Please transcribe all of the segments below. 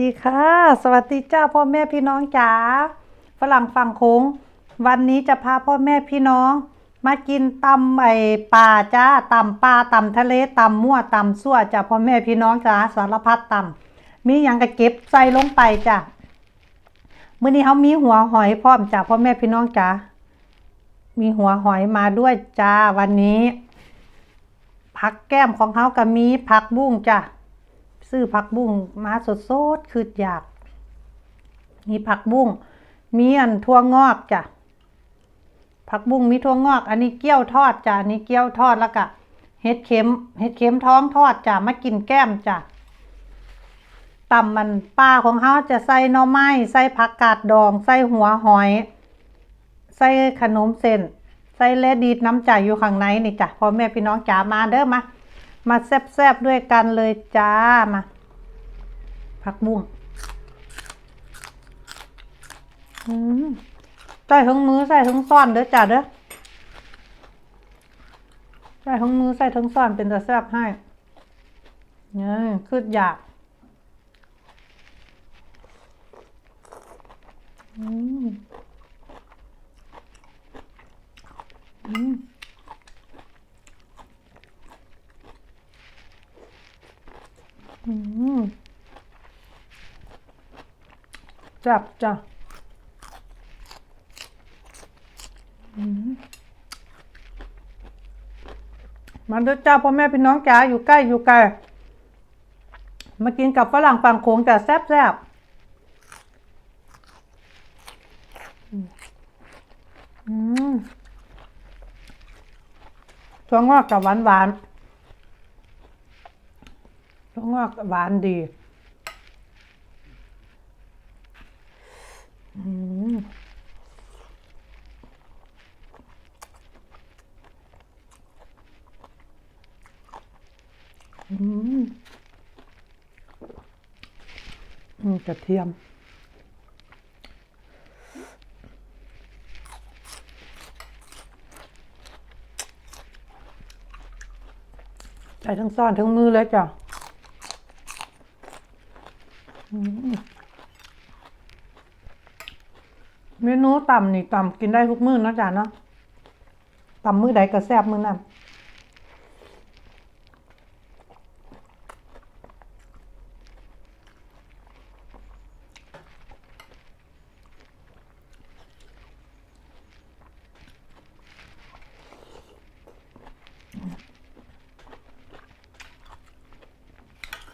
ดีค่ะ สวัสดีจ้าพ่อแม่พี่น้องจ๋าฝรั่งฝั่งโค้ง วันนี้จะพาพ่อแม่พี่น้อง มากินตำไอปลาจ้าตำปลาตำทะเลตำมั่วตำซั่วจ้าพ่อแม่พี่น้องจ๋าสารพัดตำมีอย่างกระเก็บใส่ลงไปจ้ะมื้อนี้เขามีหัวหอยพร้อมจ้าพ่อแม่พี่น้องจ๋ามีหัวหอยมาด้วยจ้าวันนี้ผักแก้มของเขาก็มีผักบุ้งจ้ะ ซื้อผักบุ้งมาสดสดๆคืออยาก มีผักบุ้งมีอันทั่วงอกจ้ะผักบุ้งมีทั่วงอก อันนี้เกี๊ยวทอดจ้ะอันนี้เกี๊ยวทอดแล้วก็เห็ดเข็มเห็ดเข็มท้องทอดจ้ะมากินแก้มจ้ะตำมันปลาของเขาจะใส่หน่อไม้ใส่ผักกาดดองใส่หัวหอย ใส่ขนมเส้นใส่เลดีดน้ำจ่ายอยู่ข้างในนี่จ้ะพ่อแม่พี่น้องจ๋ามาเด้อมา มาแซบๆด้วยกันเลยจ้ามาผักบุ้งอืมใส่ทั้งมือใส่ทั้งซ่อนเด้อจ้าเด้อใส่ทั้งมือใส่ทั้งซ่อนเป็นตะแซบให้เนี่ยคืออยากอืมอืม อืม จับจ้ะอืมมาด้วยจ้าพ่อแม่พี่น้องจ๋าอยู่ใกล้อยู่ไกลมากินกับฝรั่งฝั่งโขงแต่แซ่บแซ่บอืมถั่วงอกกับหวานหวานถั่วงอกหวานดี อืมอืมอืม กระเทียม ใส่ทั้งซ่อนทั้งมือเลยจ้ะ เมนูต่ำนี่ต่ำกินได้ทุกมื้อนะจ๊ะเนาะต่ำมื้อใดก็แซ่บมื้อนั้น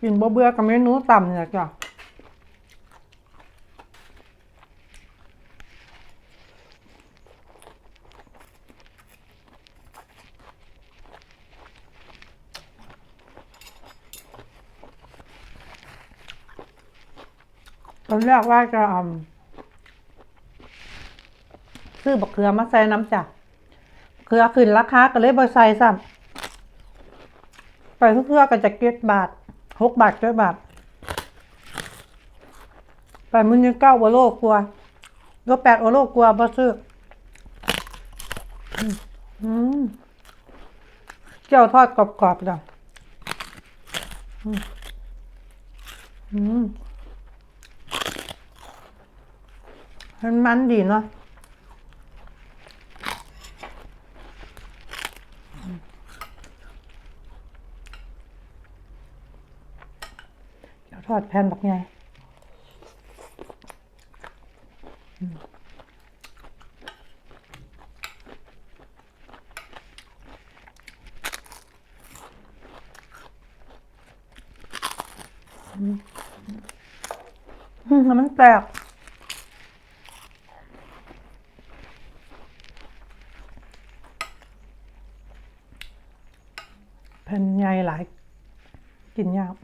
กินบ่เบื่อกับเมนูต่ำเนี่ยจ้ะ ตอนแรกว่าจะอมซื้อบักเขือมาใส่น้ำจ้ะเขือขึ้นราคาก็เลยบ่ใส่ซ้ำไปทุกเพื่อก็จะเก็ดบาทหกบาทเจ็ดบาทไปมึงยังเก้าโอโลกลัวก็แปดโอโลกลัวบ่ซื้ออืมอืมเจียวทอดกรอบๆจ้ะอืมอื มันมันดีเนาะเดี๋ยวทอดแผ่นบักไงอืมแล้วมันแตก แผ่นใหญ่หลาย กินยาก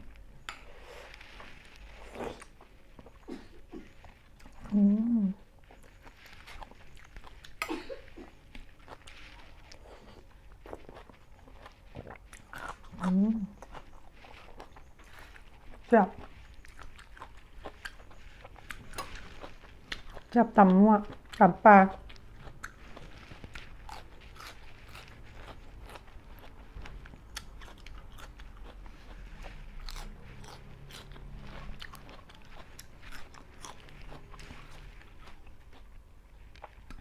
อืมอืมจับจับตำมั่วตำปลา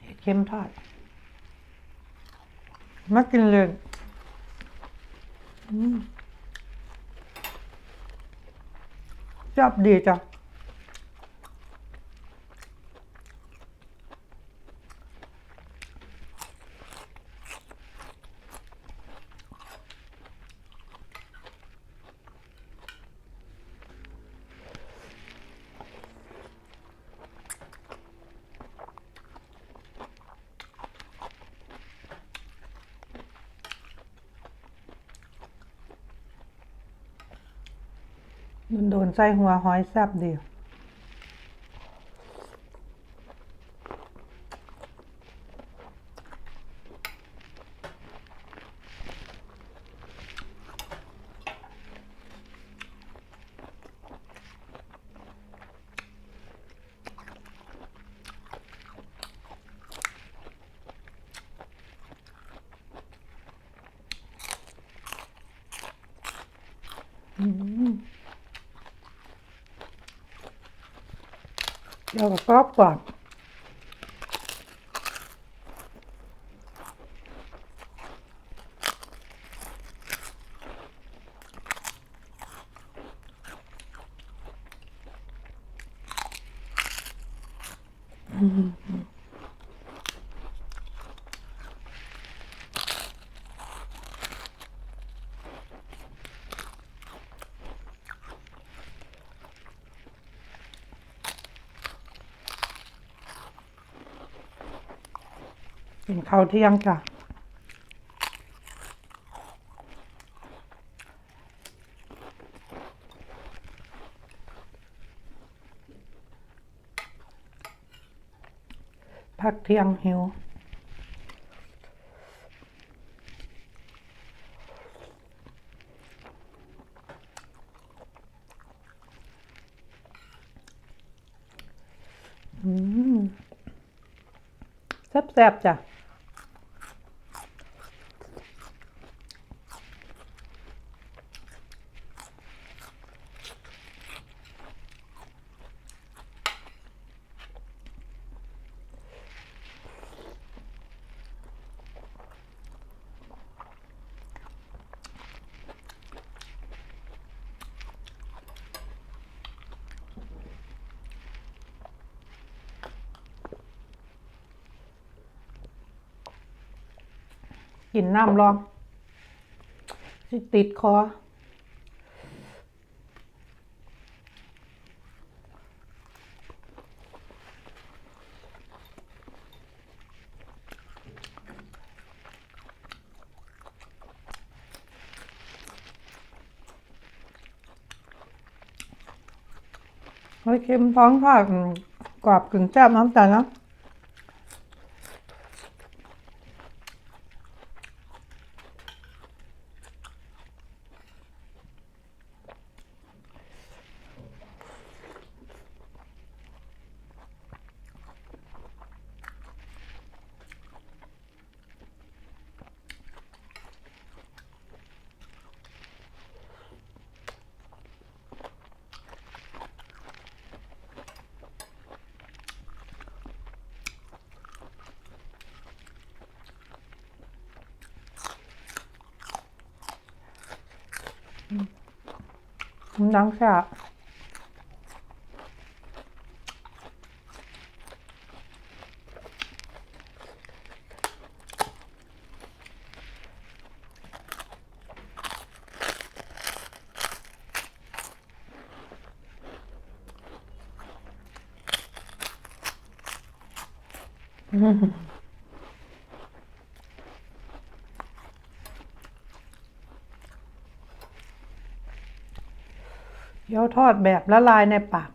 อ เค็มทอด มากินเลยอชอบดีจ้ะ มันโดนใส่หัวห้อยแซบดี แล้ว กินข้าวเที่ยงจ้ะพักเที่ยงหิวอืมแซ่บๆจ้ะ กินน้ำรองสิติดคอเฮ้ยเค็มท้องทอดอืมกรอบกึ่งแซ่บน้ำตาลนะ นังแซ่บเกี๊ยว ทอดแบบละลายในปาก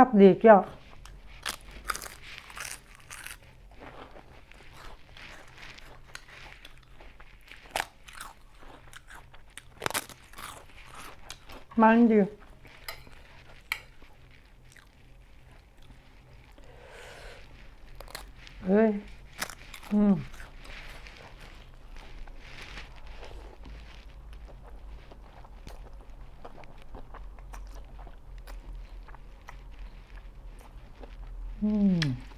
จับดีเจ้ามันดีเฮ้ยอืม อืม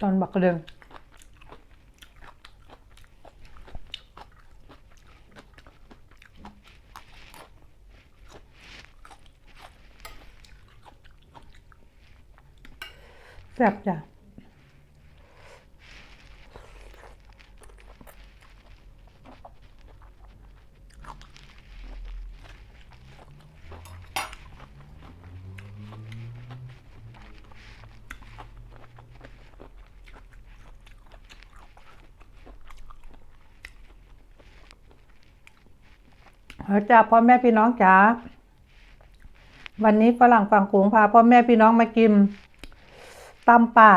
ตอนบักเดิงแซ่บจ้ะ เจ้าพ่อแม่พี่น้องจ๋า วันนี้ฝรั่งฝั่งโขงพาพ่อแม่พี่น้องมากินตำป่า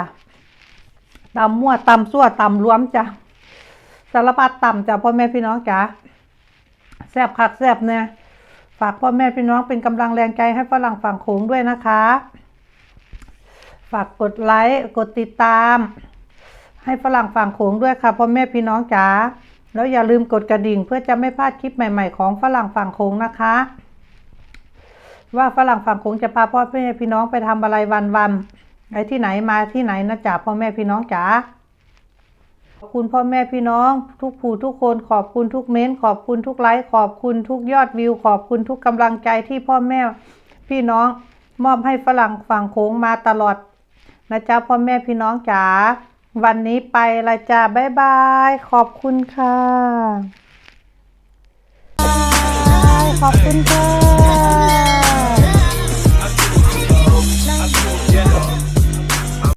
ตำมั่วตำซั่วตำรวมจ้ะสารพัดตำจ้ะพ่อแม่พี่น้องจ๋าแซ่บคักแซ่บเนี่ยฝากพ่อแม่พี่น้องเป็นกำลังแรงใจให้ฝรั่งฝั่งโขงด้วยนะคะ ฝากกดไลค์กดติดตาม ให้ฝรั่งฝั่งโขงด้วยค่ะพ่อแม่พี่น้องจ๋า แล้วอย่าลืมกดกระดิ่งเพื่อจะไม่พลาดคลิปใหม่ ๆ ของฝรั่งฝั่งโขงนะคะ ว่าฝรั่งฝั่งโขงจะพาพ่อแม่พี่น้องไปทำอะไรวันๆไปที่ไหนมาที่ไหนนะจ๊ะพ่อแม่พี่น้องจ๋าขอบคุณพ่อแม่พี่น้อง ทุกผู้ทุกคนขอบคุณทุกเม้นต์ขอบคุณทุกไลค์ขอบคุณทุกยอดวิว ขอบคุณทุกกำลังใจที่พ่อแม่พี่น้อง มอบให้ฝรั่งฝั่งโขงมาตลอดนะจ๊ะพ่อแม่พี่น้องจ๋า วันนี้ไปละจ้าบ๊ายบาย ขอบคุณค่ะ ขอบคุณค่ะ